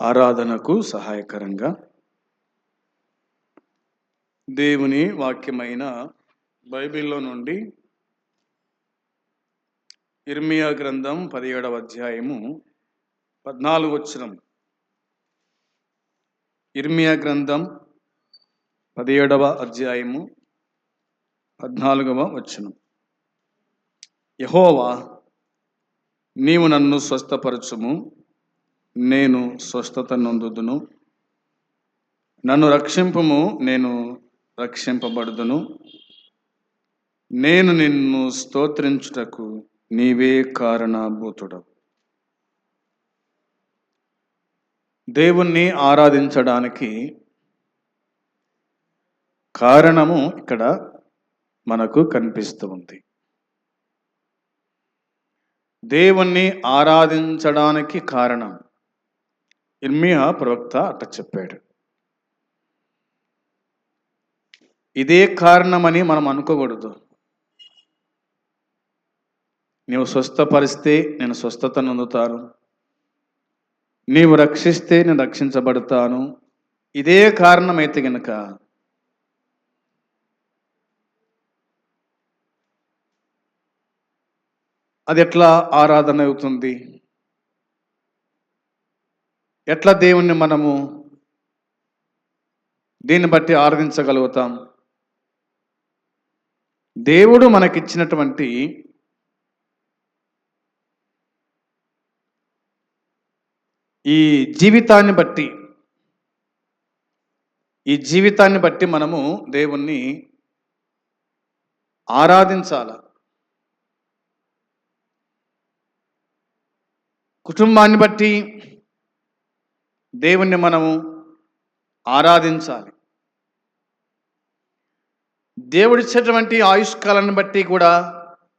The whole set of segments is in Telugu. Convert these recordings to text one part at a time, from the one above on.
ఆరాధనకు సహాయకరంగా దేవుని వాక్యమైన బైబిల్లో నుండి ఇర్మియా గ్రంథం పదిహేడవ అధ్యాయము పద్నాలుగు వచనం. ఇర్మియా గ్రంథం పదిహేడవ అధ్యాయము పద్నాలుగవ వచనం. యహోవా నీవు నన్ను స్వస్థపరచుము. నేను స్వస్థత నొందుదును. నన్ను రక్షింపము నేను రక్షింపబడుదును. నేను నిన్ను స్తోత్రించుటకు నీవే కారణభూతుడవు. దేవుణ్ణి ఆరాధించడానికి కారణము ఇక్కడ మనకు కనిపిస్తూ ఉంది. దేవుణ్ణి ఆరాధించడానికి కారణం ఇర్మియా ప్రవక్త అట్ట చెప్పాడు. ఇదే కారణమని మనం అనుకోకూడదు. నీవు స్వస్థపరిస్తే నేను స్వస్థత అందుతాను. నీవు రక్షిస్తే నేను రక్షించబడతాను. ఇదే కారణమైతే గనుక అది ఎట్లా ఆరాధన అవుతుంది? ఎట్లా దేవుణ్ణి మనము దీన్ని బట్టి ఆరాధించగలుగుతాం? దేవుడు మనకిచ్చినటువంటి ఈ జీవితాన్ని బట్టి ఈ జీవితాన్ని బట్టి మనము దేవుణ్ణి ఆరాధించాల. కుటుంబాన్ని బట్టి దేవుణ్ణి మనము ఆరాధించాలి. దేవుడిచ్చేటువంటి ఆయుష్కాలాన్ని బట్టి కూడా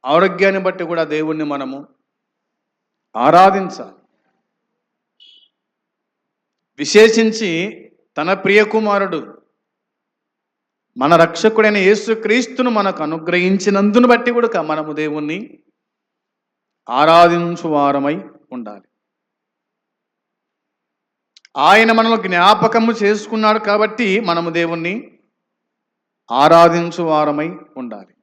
ఆరోగ్యాన్ని బట్టి కూడా దేవుణ్ణి మనము ఆరాధించాలి. విశేషించి తన ప్రియకుమారుడు మన రక్షకుడైన యేసుక్రీస్తును మనకు అనుగ్రహించినందును బట్టి కూడా మనము దేవుణ్ణి ఆరాధించు వారమై ఉండాలి. ఆయన మనల్ని జ్ఞాపకము చేసుకున్నాడు కాబట్టి మనము దేవుణ్ణి ఆరాధించు వారమై ఉండాలి.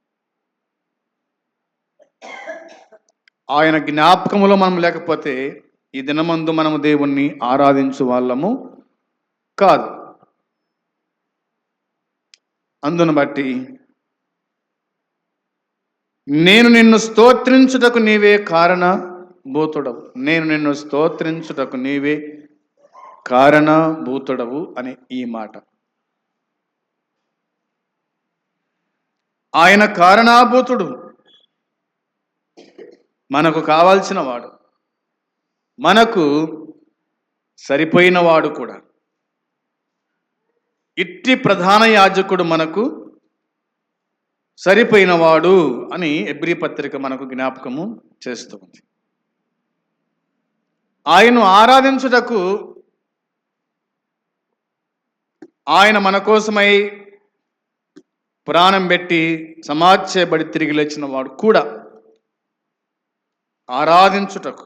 ఆయన జ్ఞాపకములో మనం లేకపోతే ఈ దినమందు మనము దేవుణ్ణి ఆరాధించు వాళ్ళము కాదు. అందును బట్టి నేను నిన్ను స్తోత్రించుటకు నీవే కారణ భూతుడవు. నేను నిన్ను స్తోత్రించుటకు నీవే కారణభూతుడవు అనే ఈ మాట. ఆయన కారణాభూతుడు. మనకు కావాల్సిన వాడు. మనకు సరిపోయిన వాడు కూడా. ఇట్టి ప్రధాన యాజకుడు మనకు సరిపోయినవాడు అని ఎబ్రి పత్రిక మనకు జ్ఞాపకము చేస్తుంది. ఆయన్ను ఆరాధించుటకు ఆయన మన కోసమై ప్రాణం పెట్టి సమాజబడి తిరిగి లేచిన వాడు కూడా ఆరాధించుటకు.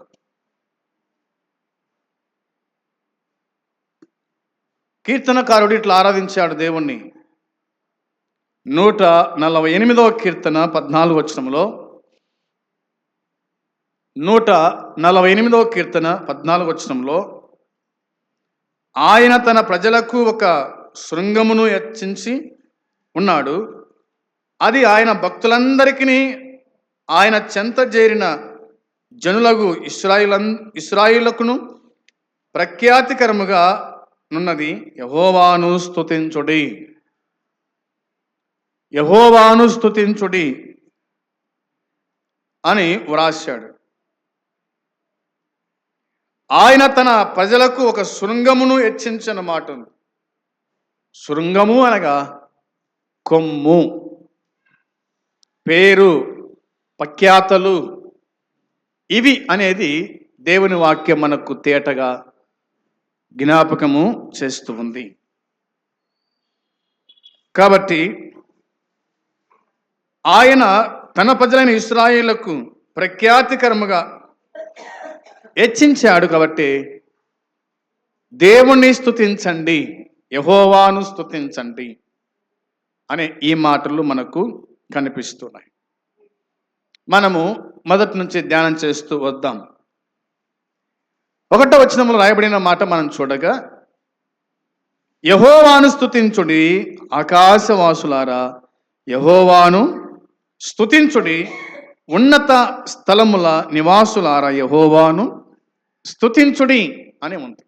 కీర్తనకారుడు ఇట్లా ఆరాధించాడు దేవుణ్ణి. నూట నలభై ఎనిమిదవ కీర్తన పద్నాలుగు వచనంలో నూట నలభై ఎనిమిదవ కీర్తన పద్నాలుగు వచనంలో ఆయన తన ప్రజలకు ఒక శృంగమును హెచ్చించి ఉన్నాడు. అది ఆయన భక్తులందరికీ ఆయన చెంత చేరిన జనులకు ఇస్రాయిలన్ ఇస్రాయిలకును ప్రఖ్యాతికరముగా నున్నది యహోవాను స్తుతించుడి. యహోవాను స్తుతించుడి అని వ్రాశాడు. ఆయన తన ప్రజలకు ఒక శృంగమును హెచ్చించిన మాట ఉంది శృంగము అనగా కొమ్ము. పేరు ప్రఖ్యాతలు ఇవి అనేది దేవుని వాక్యం మనకు తేటగా జ్ఞాపకము చేస్తూ ఉంది. కాబట్టి ఆయన తన ప్రజలైన ఇస్రాయిలకు ప్రఖ్యాతికరముగా హెచ్చించాడు కాబట్టి దేవుణ్ణి స్థుతించండి యహోవాను స్తుతించండి అనే ఈ మాటలు మనకు కనిపిస్తున్నాయి. మనము మొదటి నుంచి ధ్యానం చేస్తూ వద్దాం. ఒకటో వచనంలో రాయబడిన మాట మనం చూడగా యహోవాను స్తుతించుడి ఆకాశవాసులారా యహోవాను స్తుతించుడి ఉన్నత స్థలముల నివాసులారా యహోవాను స్తుతించుడి అని ఉంది.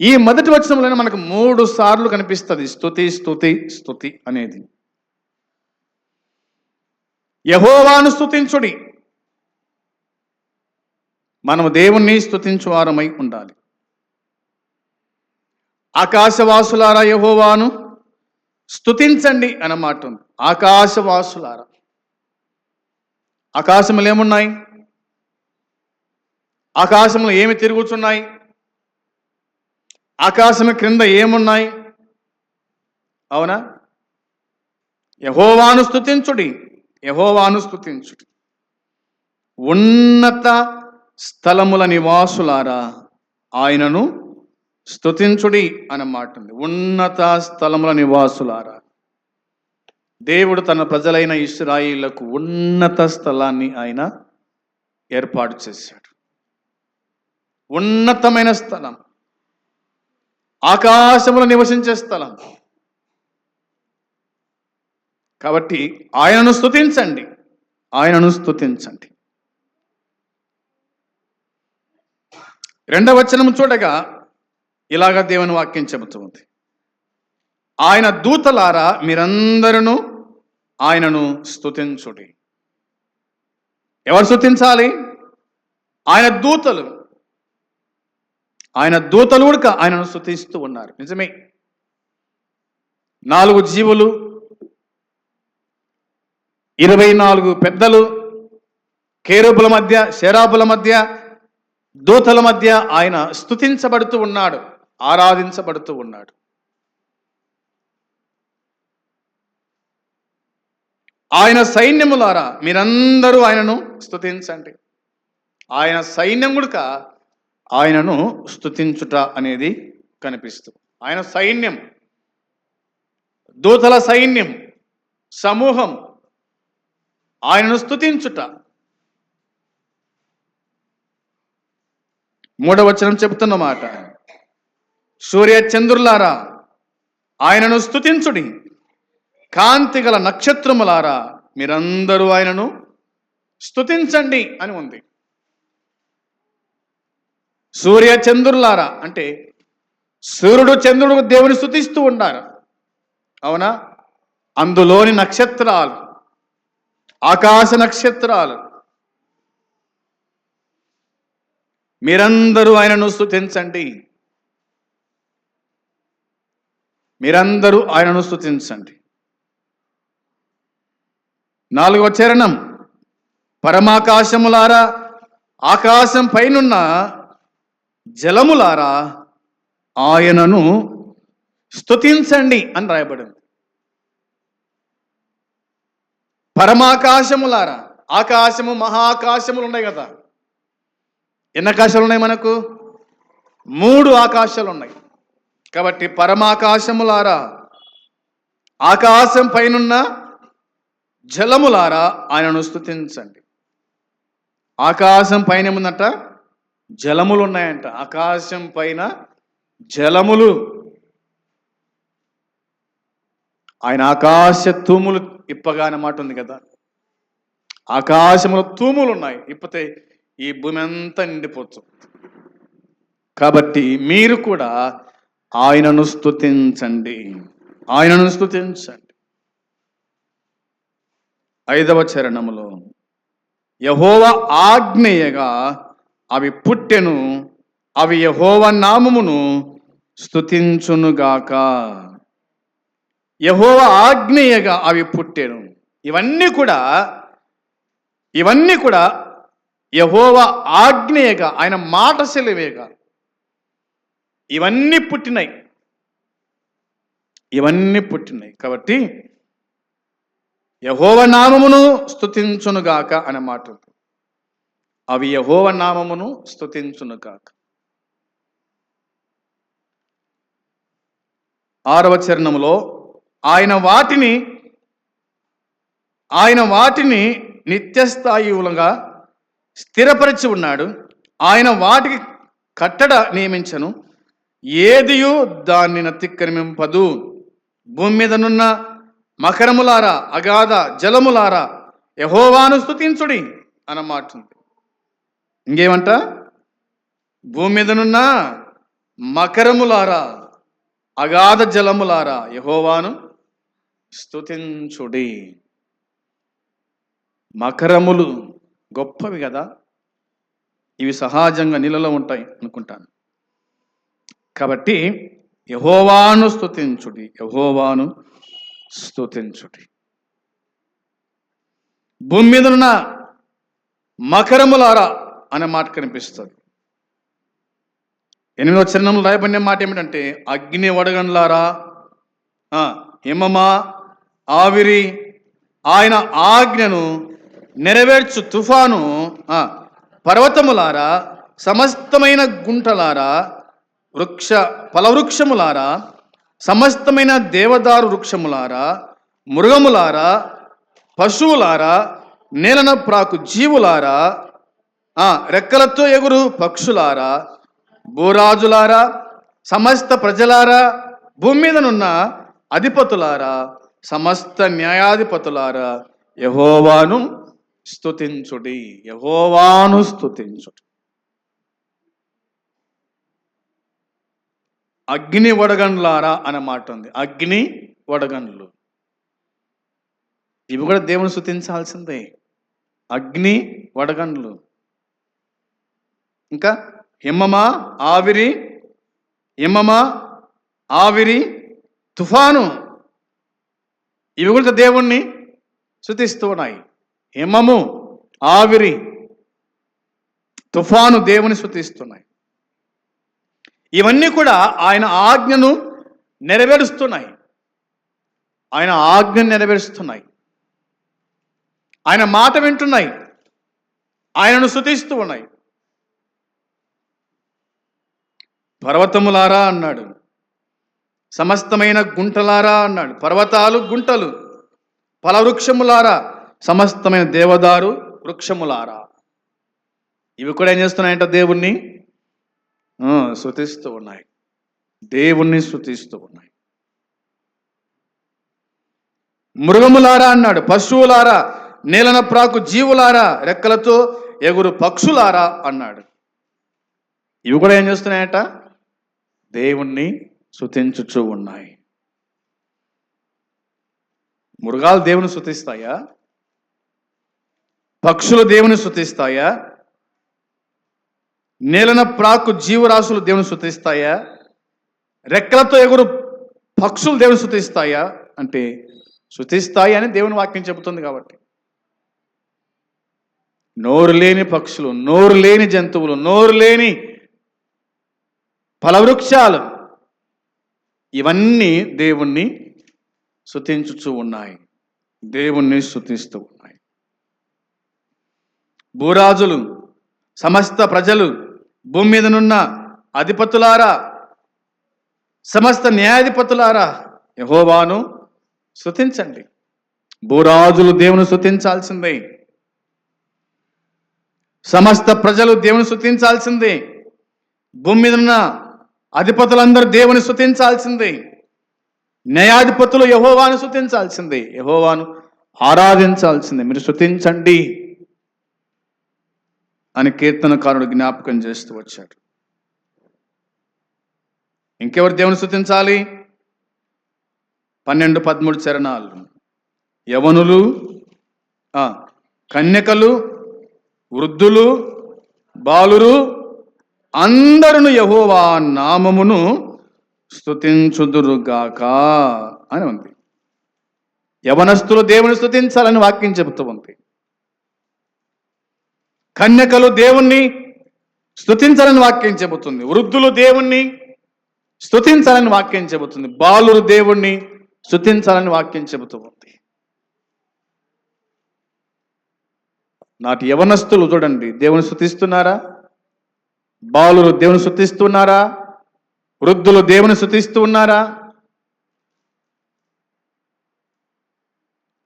ఈ మొదటి వచనంలోనే మనకు మూడు సార్లు కనిపిస్తుంది. స్థుతి స్థుతి స్థుతి అనేది. యహోవాను స్తుతించుడి. మనము దేవుణ్ణి స్థుతించువారమై ఉండాలి. ఆకాశవాసులారా యహోవాను స్తుతించండి అన్నమాట ఉంది. ఆకాశవాసులారా. ఆకాశములు ఏమున్నాయి? ఆకాశంలో ఏమి తిరుగుతున్నాయి ఆకాశం క్రింద ఏమున్నాయి? అవునా? యహోవాను స్థుతించుడి యహోవాను స్థుతించుడి ఉన్నత స్థలముల నివాసులారా ఆయనను స్థుతించుడి అన్నమాట ఉంది. ఉన్నత స్థలముల నివాసులారా దేవుడు తన ప్రజలైన ఇస్రాయిలకు ఉన్నత స్థలాన్ని ఆయన ఏర్పాటు చేశాడు. ఉన్నతమైన స్థలం. ఆకాశములో నివసించే స్థలం. కాబట్టి ఆయనను స్తుతించండి. ఆయనను స్థుతించండి రెండవ వచనం చూడగా ఇలాగ దేవుని వాక్యం చెబుతుంది. ఆయన దూతలారా మీరందరూ ఆయనను స్థుతించుడి ఎవరు స్తుతించాలి? ఆయన దూతలు. ఆయన దూతలు కూడా ఆయనను స్తుతిస్తూ ఉన్నారు. నిజమే. నాలుగు జీవులు ఇరవై నాలుగు పెద్దలు కేరుబుల మధ్య శరాబుల మధ్య దూతల మధ్య ఆయన స్థుతించబడుతూ ఉన్నాడు ఆరాధించబడుతూ ఉన్నాడు. ఆయన సైన్యములారా మీరందరూ ఆయనను స్తుతించండి. ఆయన సైన్యం గుడక ఆయనను స్తుతించుట అనేది కనిపిస్తూ ఆయన సైన్యం దూతల సైన్యం సమూహం ఆయనను స్తుతించుట. మూడవచనం చెబుతున్నమాట సూర్య చంద్రులారా ఆయనను స్తుతించుడి. కాంతి గల నక్షత్రములారా మీరందరూ ఆయనను స్తుతించండి అని ఉంది. సూర్య చంద్రులారా అంటే సూర్యుడు చంద్రుడు దేవుని స్థుతిస్తూ ఉండారు అవునా? అందులోని నక్షత్రాలు ఆకాశ నక్షత్రాలు. మీరందరూ ఆయనను స్థుతించండి. మీరందరూ ఆయనను స్థుతించండి. నాలుగవ చరణం. పరమాకాశములారా ఆకాశం పైనున్న జలములారా ఆయనను స్తుతించండి అని రాయబడింది. పరమాకాశములారా ఆకాశము మహాకాశములు ఉన్నాయి కదా. ఎన్ని ఆకాశాలు ఉన్నాయి మనకు? మూడు ఆకాశాలు ఉన్నాయి. కాబట్టి పరమాకాశములారా ఆకాశం పైనున్న జలములారా ఆయనను స్తుతించండి. ఆకాశం పైన ఏముందట? జలములు ఉన్నాయంట ఆకాశం పైన జలములు. ఆయన ఆకాశ తూములు ఇప్పగా మాట ఉంది కదా. ఆకాశములో తూములు ఉన్నాయి ఇప్పతే ఈ భూమి అంతా నిండిపోతుంది కాబట్టి మీరు కూడా ఆయనను స్తుతించండి. ఆయనను స్థుతించండి ఐదవ చరణములో యహోవ ఆజ్ఞేయగా అవి పుట్టెను అవి యహోవ నామమును స్థుతించునుగాక యహోవ ఆగ్నేయగా అవి పుట్టెను. ఇవన్నీ కూడా ఇవన్నీ కూడా యహోవ ఆగ్నేయగా ఆయన మాట సెలవేగా. ఇవన్నీ పుట్టినాయి ఇవన్నీ పుట్టినాయి కాబట్టి యహోవ నామమును స్థుతించునుగాక అనే మాట ఉంది. అవి యహోవ నామమును స్తుతించునుగాక. ఆరవ చరణంలో ఆయన వాటిని ఆయన వాటిని నిత్యస్థాయిలుగా స్థిరపరిచి ఉన్నాడు. ఆయన వాటికి కట్టడ నియమించను. ఏదియు దాన్ని నతిక్రమింపదు. భూమి మీదనున్న మకరములారా అగాధ జలములారా యహోవాను స్తుతించుడి అన్నమాట ఉంది ఇంకేమంట? భూమి మీదనున్న మకరములారా అగాధ జలములారా యహోవాను స్తుతించుడి. మకరములు గొప్పవి కదా ఇవి సహజంగా నీళ్ళలో ఉంటాయి అనుకుంటాను. కాబట్టి యహోవాను స్తుతించుడి యహోవాను స్తుతించుడి. భూమి మీద ఉన్న మకరములారా అనే మాట కనిపిస్తుంది. ఎనిమిదవ చరణంలో రాయబడిన మాట ఏమిటంటే అగ్ని వడగండ్లారా? హిమమా? ఆవిరి? ఆయన ఆజ్ఞను నెరవేర్చు తుఫాను పర్వతములారా? సమస్తమైన గుంటలారా? వృక్ష ఫలవృక్షములారా? సమస్తమైన దేవదారు వృక్షములారా? మృగములారా? పశువులారా? నేలన ప్రాకు జీవులారా? రెక్కలతో ఎగురు పక్షులారా భూరాజులారా సమస్త ప్రజలారా భూమి మీదనున్న అధిపతులారా సమస్త న్యాయాధిపతులారా యహోవాను స్తుతించుడి యహోవాను స్తుతించుడి. అగ్ని వడగండ్లారా అనే మాట ఉంది. అగ్ని వడగండ్లు. ఇవి కూడా దేవుని స్థుతించాల్సిందే అగ్ని వడగండ్లు. ఇంకా హిమమా ఆవిరి హిమమా ఆవిరి తుఫాను. ఇవి కూడా దేవుణ్ణి శృతిస్తూ ఉన్నాయి. హిమము ఆవిరి తుఫాను దేవుని శృతిస్తున్నాయి. ఇవన్నీ కూడా ఆయన ఆజ్ఞను నెరవేరుస్తున్నాయి. ఆయన ఆజ్ఞను నెరవేరుస్తున్నాయి. ఆయన మాట వింటున్నాయి. ఆయనను శృతిస్తూ ఉన్నాయి. పర్వతములారా అన్నాడు. సమస్తమైన గుంటలారా అన్నాడు. పర్వతాలు గుంటలు. ఫలవృక్షములారా. సమస్తమైన దేవదారు వృక్షములారా. ఇవి కూడా ఏం చేస్తున్నాయంట దేవుణ్ణి? శృతిస్తూ ఉన్నాయి. దేవుణ్ణి శృతిస్తూ ఉన్నాయి. మృగములారా అన్నాడు. పశువులారా. నీలన ప్రాకు జీవులారా. రెక్కలతో ఎగురు పక్షులారా అన్నాడు. ఇవి కూడా ఏం చేస్తున్నాయట? దేవుణ్ణి శృతించుచూ ఉన్నాయి. మృగాలు దేవుని శృతిస్తాయా? పక్షులు దేవుని శృతిస్తాయా? నేలన ప్రాకు జీవరాశులు దేవుని శృతిస్తాయా? రెక్కలతో ఎగురు పక్షులు దేవుని శృతిస్తాయా? అంటే శృతిస్తాయి అని దేవుని వాక్యం చెబుతుంది కాబట్టి. నోరు లేని పక్షులు నోరు లేని జంతువులు నోరు లేని ఫలవృక్షాలు. ఇవన్నీ దేవుణ్ణి శుతించుచూ ఉన్నాయి. దేవుణ్ణి శుతిస్తూ ఉన్నాయి. భూరాజులు సమస్త ప్రజలు భూమి మీదనున్న అధిపతులారా సమస్త న్యాయాధిపతులారా యహోవాను శృతించండి భూరాజులు దేవుని శృతించాల్సిందే సమస్త ప్రజలు దేవుని శృతించాల్సిందే భూమి మీద ఉన్న అధిపతులందరూ దేవుని శృతించాల్సిందే న్యాయాధిపతులు యహోవాను శృతించాల్సిందే యహోవాను ఆరాధించాల్సిందే. మీరు శృతించండి అని కీర్తనకారుడు జ్ఞాపకం చేస్తూ వచ్చాడు. ఇంకెవరు దేవుని శృతించాలి పన్నెండు పదమూడు చరణాలు. యవనులు ఆ, కన్యకలు వృద్ధులు బాలురు అందరును యహోవా నామమును స్తుతించుదురుగాక అని ఉంది. యవనస్తులు దేవుని స్తుతించాలని వాక్యం చెబుతూ ఉంది. కన్యకలు దేవుణ్ణి స్తుతించాలని వాక్యం చెబుతుంది. వృద్ధులు దేవుణ్ణి స్తుతించాలని వాక్యం చెబుతుంది. బాలురు దేవుణ్ణి స్తుతించాలని వాక్యం చెబుతూ ఉంది. నాటి యవనస్తులు చూడండి. దేవుని స్థుతిస్తున్నారా బాలులు దేవుని శుతిస్తున్నారా వృద్ధులు దేవుని శుతిస్తూ ఉన్నారా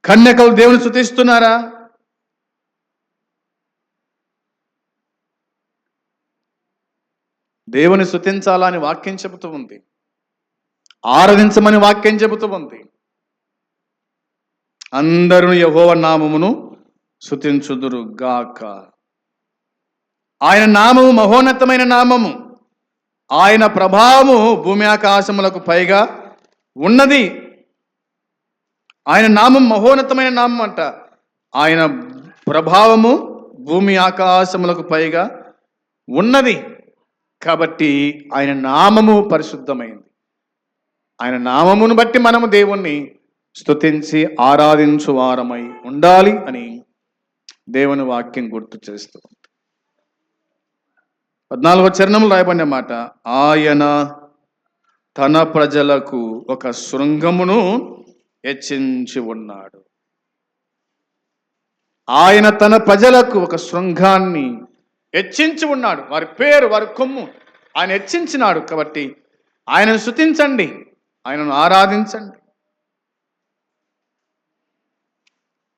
కన్యకలు దేవుని శుతిస్తున్నారా దేవుని శుతించాలని వాక్యం చెబుతూ ఉంది. ఆరాధించమని వాక్యం చెబుతూ ఉంది. అందరూ యహోవ నామమును శుతించుదురు గాక. ఆయన నామము మహోన్నతమైన నామము. ఆయన ప్రభావము భూమి ఆకాశములకు పైగా ఉన్నది. ఆయన నామం మహోన్నతమైన నామం అంట. ఆయన ప్రభావము భూమి ఆకాశములకు పైగా ఉన్నది. కాబట్టి ఆయన నామము పరిశుద్ధమైంది. ఆయన నామమును బట్టి మనము దేవుణ్ణి స్తుతించి ఆరాధించు వారమై ఉండాలి అని దేవుని వాక్యం గుర్తు చేస్తుంది పద్నాలుగో చరణంలో రాయబడిన మాట ఆయన తన ప్రజలకు ఒక శృంగమును హెచ్చించి ఉన్నాడు. ఆయన తన ప్రజలకు ఒక శృంగాన్ని హెచ్చించి ఉన్నాడు. వారి పేరు వారి కొమ్ము ఆయన హెచ్చించినాడు కాబట్టి ఆయనను శుతించండి ఆయనను ఆరాధించండి.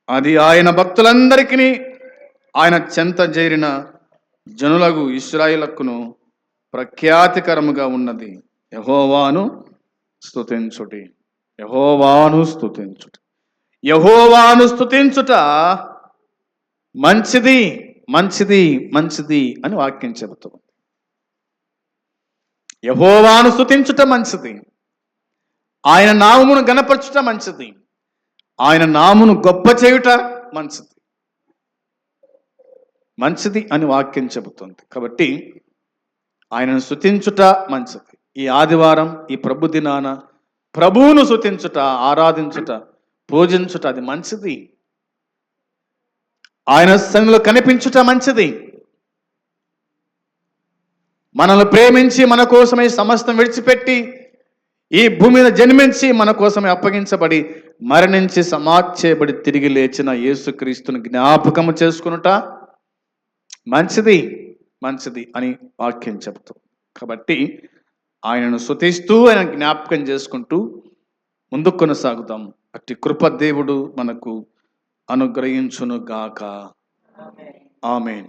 అది ఆయన భక్తులందరికీ ఆయన చెంత చేరిన జనులకు ఇస్రాయిలకును ప్రఖ్యాతికరముగా ఉన్నది యహోవాను స్తుతించుటి. యహోవాను స్తుతించుట. యహోవాను స్తుతించుట మంచిది మంచిది మంచిది అని వాక్యం చెబుతుంది. యహోవాను స్తుతించుట మంచిది. ఆయన నామమును గణపరచుట మంచిది. ఆయన నామును గొప్ప చేయుట మంచిది. మంచిది అని వాక్యం చెబుతుంది. కాబట్టి ఆయనను శుతించుట మంచిది. ఈ ఆదివారం ఈ ప్రభు దినాన ప్రభువును శుతించుట ఆరాధించుట పూజించుట అది మంచిది. ఆయన సన్నిలో కనిపించుట మంచిది. మనల్ని ప్రేమించి మన కోసమే సమస్తం విడిచిపెట్టి ఈ భూమి మీద జన్మించి మన కోసమే అప్పగించబడి మరణించి సమాధి తిరిగి లేచిన యేసుక్రీస్తును జ్ఞాపకము చేసుకునుట మంచిది మంచిది అని వాక్యం చెబుతూ. కాబట్టి ఆయనను శుతిస్తూ ఆయన జ్ఞాపకం చేసుకుంటూ ముందుకు కొనసాగుతాం అట్టి కృప దేవుడు మనకు అనుగ్రహించును గాక ఆమెన్.